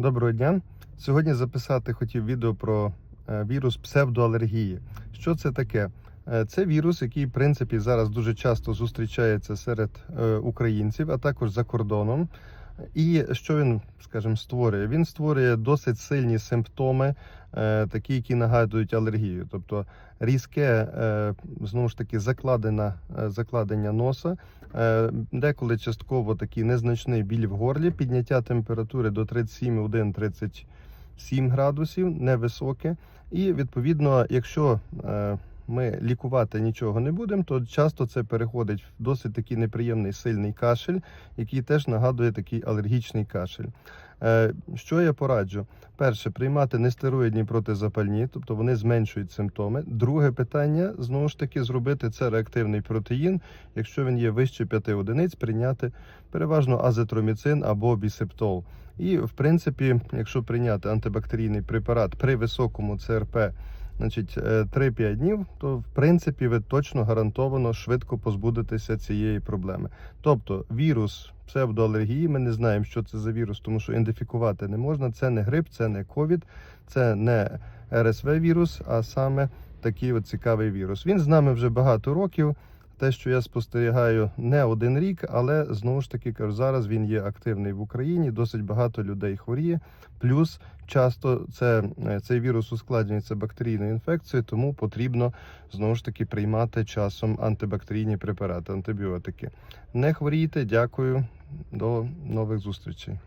Доброго дня. Сьогодні записати хотів відео про е, вірус псевдоалергії. Що це таке? Е, Це вірус, який, в принципі, зараз дуже часто зустрічається серед е, українців, а також за кордоном. І що він, скажімо, створює? Він створює досить сильні симптоми, е, такі, які нагадують алергію. Тобто різке, е, знову ж таки, закладена, е, закладення носа, деколи частково такий незначний біль в горлі, підняття температури до 37,1-37 градусів, невисоке. І відповідно, якщо ми лікувати нічого не будемо, то часто це переходить в досить такий неприємний сильний кашель, який теж нагадує такий алергічний кашель. Е, Що я пораджу? Перше, приймати нестероїдні протизапальні, тобто вони зменшують симптоми. Друге питання знову ж таки зробити це реактивний протеїн. Якщо він є вище 5 одиниць, прийняти переважно азетроміцин або бісептол. І в принципі, якщо прийняти антибактерійний препарат при високому ЦРП значить, е, 3-5 днів, то в принципі ви точно гарантовано швидко позбудетеся цієї проблеми. Тобто вірус псевдоалергії, ми не знаємо, що це за вірус, тому що ідентифікувати не можна. Це не грип, це не ковід, це не РСВ вірус, а саме такий от цікавий вірус. Він з нами вже багато років. Те, що я спостерігаю не один рік, але знову ж таки кажу, зараз він є активний в Україні. Досить багато людей хворіє. Плюс часто це, е, цей вірус ускладнюється бактерійною інфекцією, тому потрібно знову ж таки приймати часом антибактерійні препарати, антибіотики. Не хворійте, дякую, до нових зустрічей.